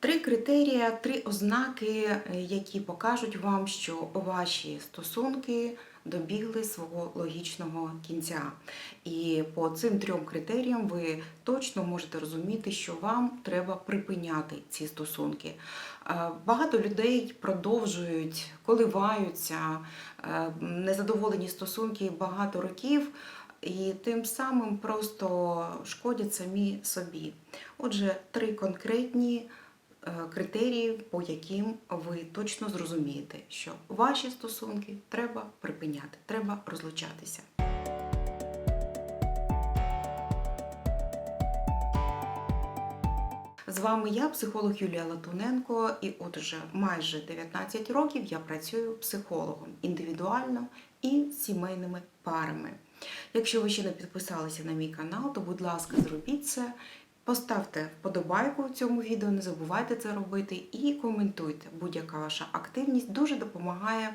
Три критерії, три ознаки, е, які покажуть вам, що ваші стосунки добігли свого логічного кінця. І по цим трьом критеріям ви точно можете розуміти, що вам треба припиняти ці стосунки. Е, Багато людей продовжують, коливаються, е, незадоволені стосунки багато років. І тим самим просто шкодять самі собі. Отже, три конкретні е, критерії, по яким ви точно зрозумієте, що ваші стосунки треба припиняти, треба розлучатися. З вами я, психолог Юлія Латуненко, і от уже майже 19 років я працюю психологом індивідуально і сімейними парами. Якщо ви ще не підписалися на мій канал, то будь ласка, зробіть це. Поставте вподобайку цьому відео, не забувайте це робити і коментуйте. Будь-яка ваша активність дуже допомагає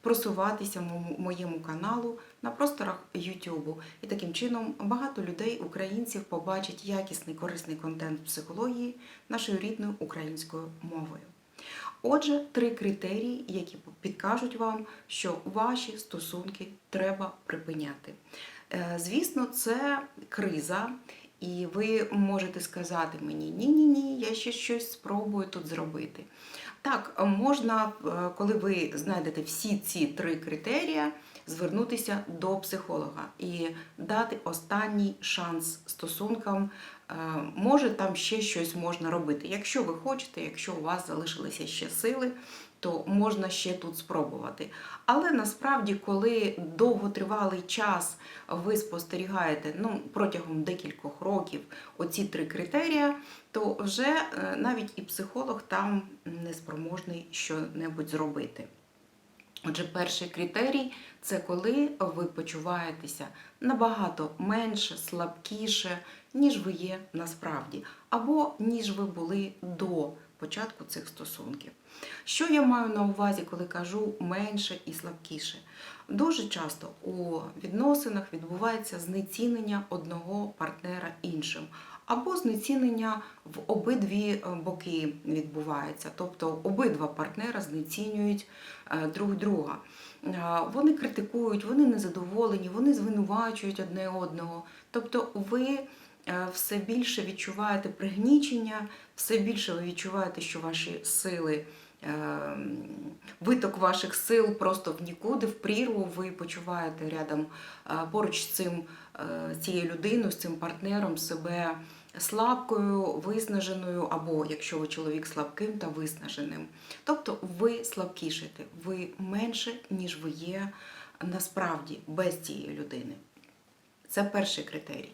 просуватися моєму- каналу на просторах YouTube. І таким чином багато людей, українців, побачать якісний корисний контент психології нашою рідною українською мовою. Отже, три критерії, які підкажуть вам, що ваші стосунки треба припиняти. Е, Звісно, це криза, і ви можете сказати мені: ні-ні ні, я ще щось спробую тут зробити. Так, можна, е, коли ви знайдете всі ці три критерії, звернутися до психолога і дати останній шанс стосункам. Е, Може, там ще щось можна робити. Якщо ви хочете, якщо у вас залишилися ще сили, то можна ще тут спробувати. Але насправді, коли довготривалий час ви спостерігаєте ну, протягом декількох років оці три критерії, то вже е, навіть і психолог там неспроможний що-небудь зробити. Отже, перший критерій це коли ви почуваєтеся набагато менше, слабкіше, ніж ви є насправді, або ніж ви були до початку цих стосунків. Що я маю на увазі, коли кажу менше і слабкіше? Дуже часто у відносинах відбувається знецінення одного партнера іншим, або знецінення в обидві е, боки відбувається. Тобто обидва партнера знецінюють е, друг друга. Е, Вони критикують, вони незадоволені, вони звинувачують одне одного. Тобто ви все більше відчуваєте пригнічення, все більше ви відчуваєте, що ваші сили. е, Виток ваших сил просто в нікуди, в прірву, ви почуваєте рядом е, поруч з цим е, цією людиною, з цим партнером себе слабкою, виснаженою, або якщо ви чоловік слабким та виснаженим. Тобто ви слабкішите, ви менше, ніж ви є насправді без цієї людини. Це перший критерій.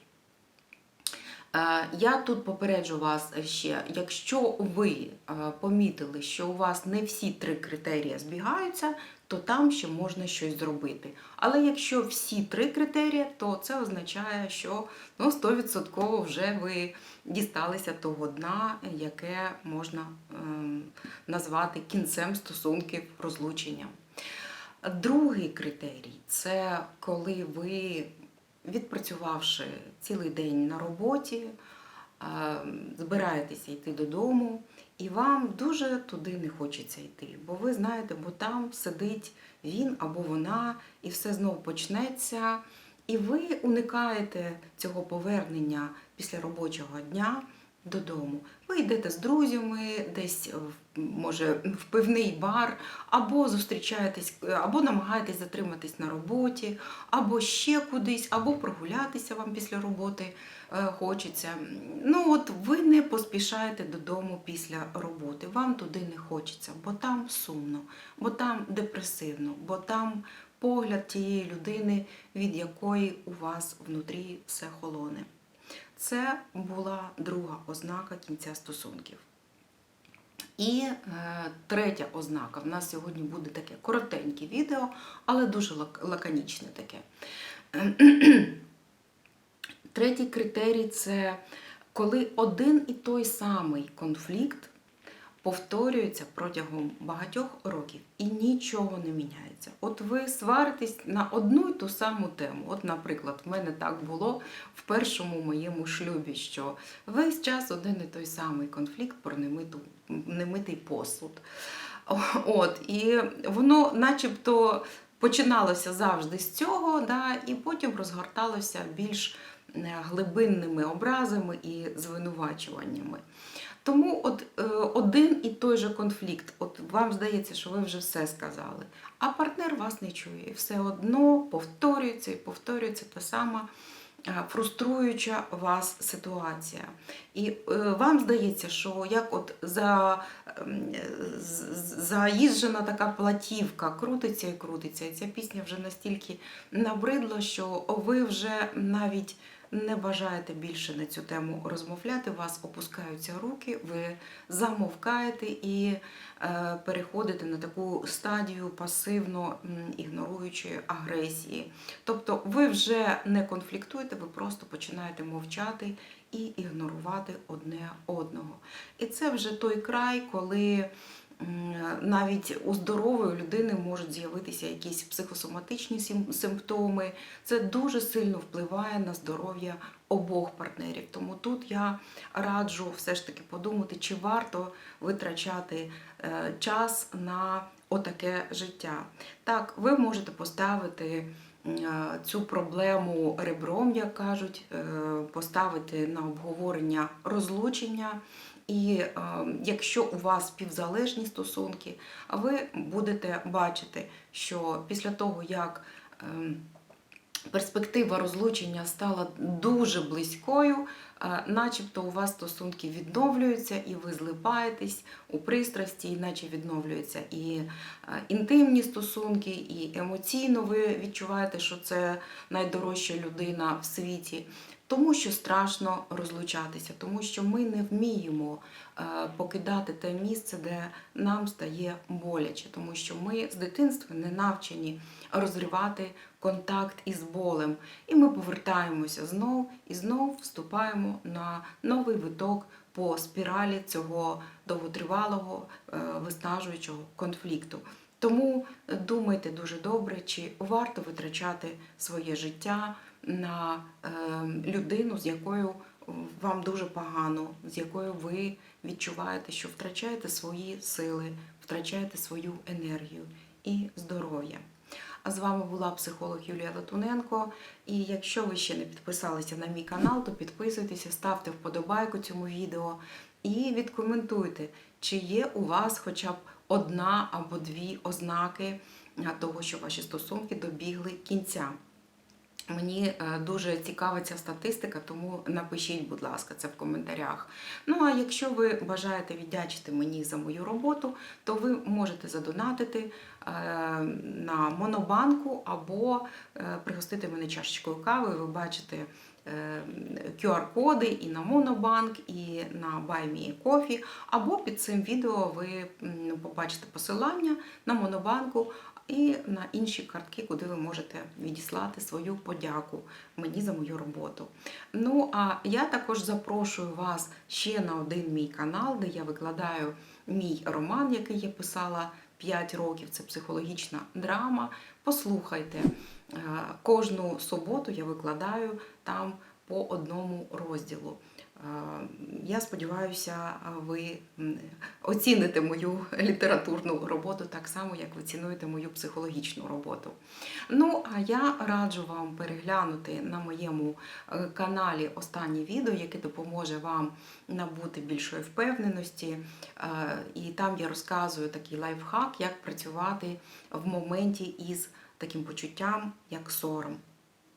Е, Я тут попереджу вас ще, якщо ви е, помітили, що у вас не всі три критерії збігаються, то там ще можна щось зробити. Але якщо всі три критерії, то це означає, що ну, 100% вже ви дісталися того дна, яке можна ем, назвати кінцем стосунків розлученням. Другий критерій це коли ви, відпрацювавши цілий день на роботі, е, збираєтеся йти додому, і вам дуже туди не хочеться йти. Бо ви знаєте, бо там сидить він або вона, і все знову почнеться. І ви уникаєте цього повернення після робочого дня додому. Ви йдете з друзями, десь може в пивний бар, або зустрічаєтесь, або намагаєтесь затриматись на роботі, або ще кудись, або прогулятися вам після роботи е, хочеться. Ну от ви не поспішаєте додому після роботи. Вам туди не хочеться, бо там сумно, бо там депресивно, бо там погляд тієї людини, від якої у вас внутрі все холоне. Це була друга ознака кінця стосунків. І е, третя ознака. В нас сьогодні буде таке коротеньке відео, але дуже лак- лаконічне таке. Третій критерій це коли один і той самий конфлікт повторюється протягом багатьох років і нічого не міняється. От ви сваритесь на одну й ту саму тему. От, наприклад, в мене так було в першому моєму шлюбі, що весь час один і той самий конфлікт про немиту, немитий посуд. От, і воно начебто починалося завжди з цього, да, і потім розгорталося більш е, глибинними образами і звинувачуваннями. Тому от е, один і той же конфлікт, от вам здається, що ви вже все сказали, а партнер вас не чує. І все одно повторюється і повторюється та сама е, фруструюча вас ситуація. І е, вам здається, що як от за, заїжджена така платівка крутиться і крутиться, і ця пісня вже настільки набридла, що ви вже навіть не бажаєте більше на цю тему розмовляти, у вас опускаються руки, ви замовкаєте і е, переходите на таку стадію пасивно ігноруючої агресії. Тобто ви вже не конфліктуєте, ви просто починаєте мовчати і ігнорувати одне одного. І це вже той край, коли навіть у здорової людини можуть з'явитися якісь психосоматичні симптоми. Це дуже сильно впливає на здоров'я обох партнерів. Тому тут я раджу все ж таки подумати, чи варто витрачати е, час на отаке життя. Так, ви можете поставити е, цю проблему ребром, як кажуть, е, поставити на обговорення розлучення. І е, якщо у вас співзалежні стосунки, ви будете бачити, що після того, як ем, перспектива розлучення стала дуже близькою, е, начебто у вас стосунки відновлюються, і ви злипаєтесь у пристрасті, іначе відновлюються і е, інтимні стосунки, і емоційно ви відчуваєте, що це найдорожча людина в світі. Тому що страшно розлучатися, тому що ми не вміємо е, покидати те місце, де нам стає боляче, тому що ми з дитинства не навчені розривати контакт із болем. І ми повертаємося знов і знов вступаємо на новий виток по спіралі цього довготривалого е, виснажуючого конфлікту. Тому думайте дуже добре, чи варто витрачати своє життя на е, людину, з якою вам дуже погано, з якою ви відчуваєте, що втрачаєте свої сили, втрачаєте свою енергію і здоров'я. А з вами була психолог Юлія Латуненко. І якщо ви ще не підписалися на мій канал, то підписуйтеся, ставте вподобайку цьому відео і відкоментуйте, чи є у вас хоча б одна або дві ознаки того, що ваші стосунки добігли кінця. Мені е, дуже цікава ця статистика, тому напишіть, будь ласка, це в коментарях. Ну а якщо ви бажаєте віддячити мені за мою роботу, то ви можете задонатити е, на монобанку або е, пригостити мене чашечкою кави. Ви бачите QR-коди і на Монобанк, і на BuyMeCoffee, або під цим відео ви побачите посилання на Монобанку і на інші картки, куди ви можете відіслати свою подяку мені за мою роботу. Ну а я також запрошую вас ще на один мій канал, де я викладаю мій роман, який я писала 5 років. Це психологічна драма. Послухайте, е, кожну суботу я викладаю там по одному розділу. Е, Я сподіваюся, ви оціните мою літературну роботу так само, як ви цінуєте мою психологічну роботу. Ну, а я раджу вам переглянути на моєму е, каналі останнє відео, яке допоможе вам набути більшої впевненості. Е, І там я розказую такий лайфхак, як працювати в моменті із таким почуттям, як сором.